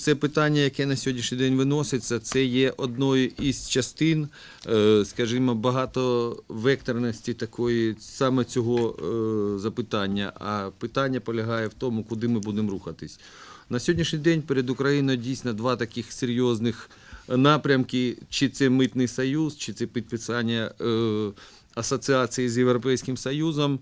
Це питання, яке на сьогоднішній день виноситься, це є одною із частин, е, скажімо, багатовекторності такої саме цього е, запитання. А питання полягає в тому, куди ми будемо рухатись. На сьогоднішній день перед Україною дійсно два таких серйозних напрямки: чи це митний союз, чи це підписання е, асоціації з Європейським Союзом.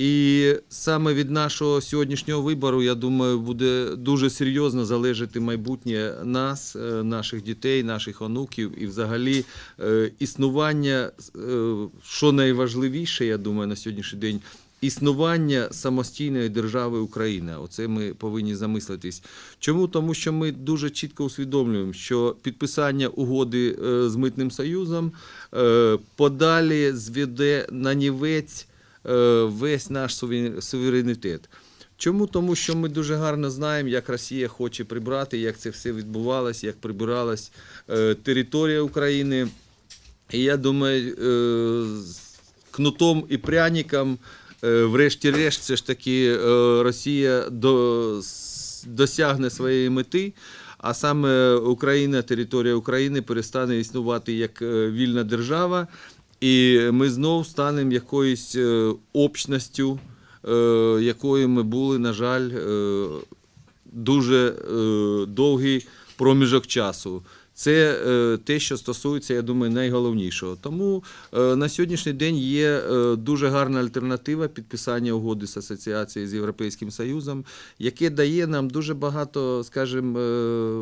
І саме від нашого сьогоднішнього вибору, я думаю, буде дуже серйозно залежати майбутнє нас, е, наших дітей, наших онуків і взагалі е, існування, е, що найважливіше, я думаю, на сьогоднішній день. Існування самостійної держави Україна. Оце ми повинні замислитись. Чому? Тому що ми дуже чітко усвідомлюємо, що підписання угоди з митним союзом подалі зведе на нівець весь наш суверенітет. Чому? Тому що ми дуже гарно знаємо, як Росія хоче прибрати, як це все відбувалось, як прибиралась е, територія України. І я думаю, е, кнутом і пряником, е, врешті-решт, все ж таки е, Росія досягне своєї мети. А саме Україна, територія України перестане існувати як е, вільна держава, і ми знов станемо якоюсь е, общністю, е, якою ми були, на жаль, е, дуже довгий проміжок часу. Це е, те, що стосується, я думаю, найголовнішого. Тому е, на сьогоднішній день є е, дуже гарна альтернатива підписання угоди з асоціацією з Європейським Союзом, яке дає нам дуже багато, скажімо,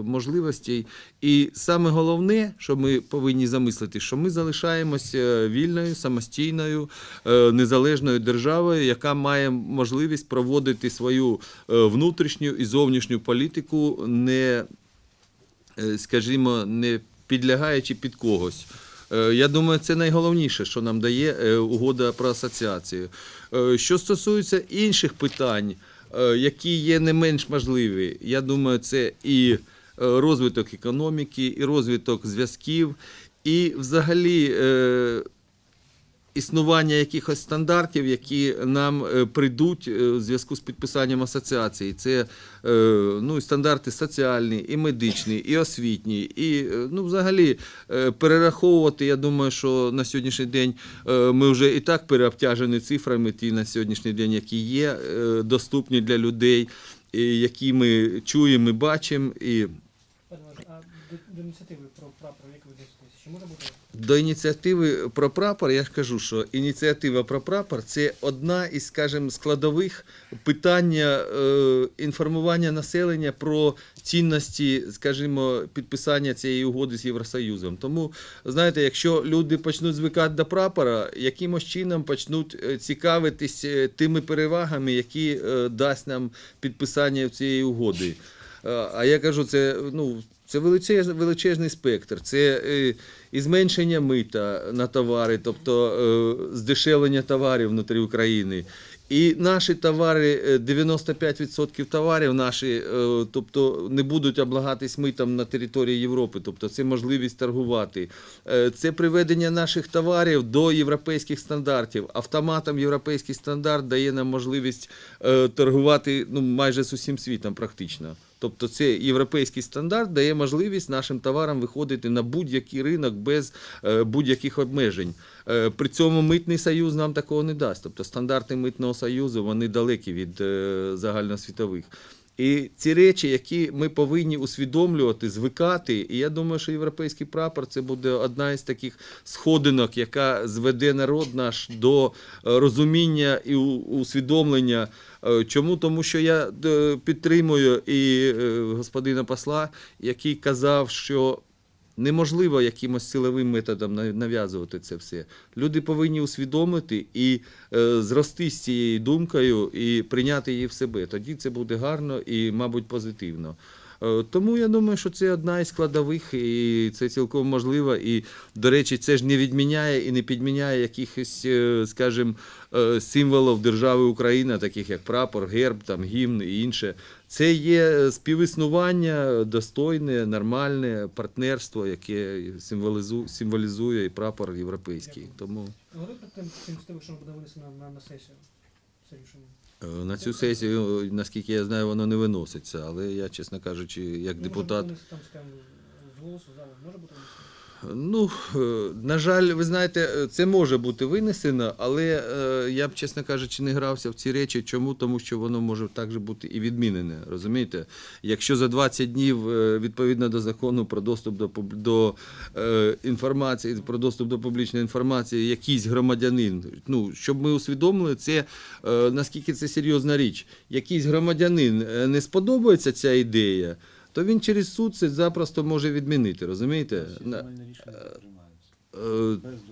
можливостей. І саме головне, що ми повинні замислити, що ми залишаємося вільною, самостійною, незалежною державою, яка має можливість проводити свою внутрішню і зовнішню політику не скажімо, не підлягаючи під когось. Е, Я думаю, це найголовніше, що нам дає е, угода про асоціацію. Е, Що стосується інших питань, е, які є не менш можливі, я думаю, це і е, розвиток економіки, і розвиток зв'язків, і взагалі. Існування якихось стандартів, які нам е, прийдуть е, в зв'язку з підписанням асоціації. Це е, ну, стандарти соціальні, і медичні, і освітні, і ну, взагалі перераховувати. Я думаю, що на сьогоднішній день ми вже і так переобтяжені цифрами, ті на сьогоднішній день, які є, доступні для людей, і які ми чуємо і бачимо. І Пане а до ініціативи про прапор, як ви До ініціативи про прапор я ж кажу, що ініціатива про прапор це одна із, скажімо, складових питання е, інформування населення про цінності, скажімо, підписання цієї угоди з Євросоюзом. Тому, знаєте, якщо люди почнуть звикати до прапора, якимось чином почнуть е, цікавитись е, тими перевагами, які дасть нам підписання цієї угоди. А я кажу, це ну. Це величезний, величезний спектр. Це е, і зменшення мита на товари, тобто е, здешевлення товарів внутрі України. І наші товари, е, 95% товарів наші, е, тобто не будуть облагатись митом на території Європи, тобто це можливість торгувати. Е, Це приведення наших товарів до європейських стандартів. Автоматом європейський стандарт дає нам можливість е, торгувати ну, майже з усім світом практично. Тобто це європейський стандарт дає можливість нашим товарам виходити на будь-який ринок без е, будь-яких обмежень. Е, При цьому митний союз нам такого не дасть. Тобто стандарти митного союзу вони далекі від е, загальносвітових. І ці речі, які ми повинні усвідомлювати, звикати. І я думаю, що європейський прапор це буде одна із таких сходинок, яка зведе народ наш до е, розуміння і усвідомлення. Е, Чому? Тому що я е, підтримую і господина посла, який казав, що неможливо якимось силовим методом нав- нав'язувати це все. Люди повинні усвідомити і е, зрости з цією думкою і прийняти її в себе. Тоді це буде гарно і, мабуть, позитивно. Е, Тому я думаю, що це одна із складових, і це цілком можливо. І, до речі, це ж не відміняє і не підміняє якихось, е, скажімо, е, символів держави Україна, таких як прапор, герб, там, гімн і інше. Це є співіснування достойне, нормальне партнерство, яке символізує, символізує і прапор європейський. Тому Говорив про тим- цю ініціативу, що буде винесена на, на сесію. Це рішення. Е, На цю сесію, наскільки я знаю, воно не виноситься, але я, чесно кажучи, як Ну, може депутат. там, скажімо, з голосу залу може бути винесено? Ну, е, на жаль, ви знаєте, е, це може бути винесено, але е, я б, чесно кажучи, не грався в ці речі. Чому? Тому що воно може також бути і відмінене. Розумієте? Якщо за 20 днів відповідно до закону про доступ до, до інформації, про доступ до публічної інформації, якийсь громадянин, ну, щоб ми усвідомили, це наскільки це серйозна річ. Якийсь громадянин не сподобається ця ідея. То він через суд це запросто може відмінити, розумієте? На- Е,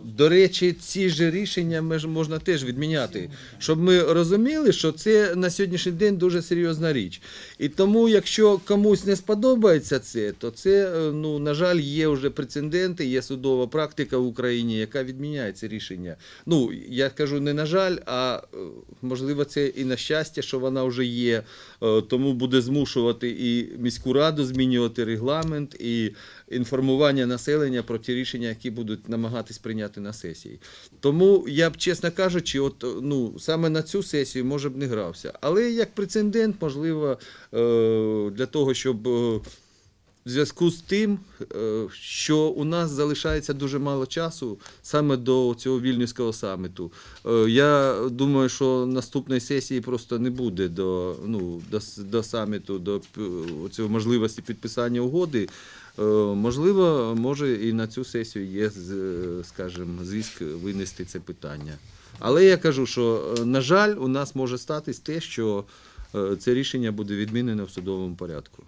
До речі, ці ж рішення можна теж відміняти, щоб ми розуміли, що це на сьогоднішній день дуже серйозна річ. І тому, якщо комусь не сподобається це, то це, е, ну, на жаль, є вже прецеденти, є судова практика в Україні, яка відміняє ці рішення. Ну, я кажу не на жаль, а е, можливо, це і на щастя, що вона вже є. Е, Тому буде змушувати і міську раду змінювати регламент, і інформування населення про ті рішення, які будуть намагатись прийняти на сесії. Тому я б, чесно кажучи, от ну саме на цю сесію може б не грався. Але як прецедент, можливо, е, для того, щоб. В зв'язку з тим, е, що у нас залишається дуже мало часу саме до цього вільнюського саміту. Е, Я думаю, що наступної сесії просто не буде до, ну, до, до саміту, до цього можливості підписання угоди. Е, Можливо, може і на цю сесію є, скажімо, зиск винести це питання. Але я кажу, що, на жаль, у нас може статись те, що це рішення буде відмінено в судовому порядку.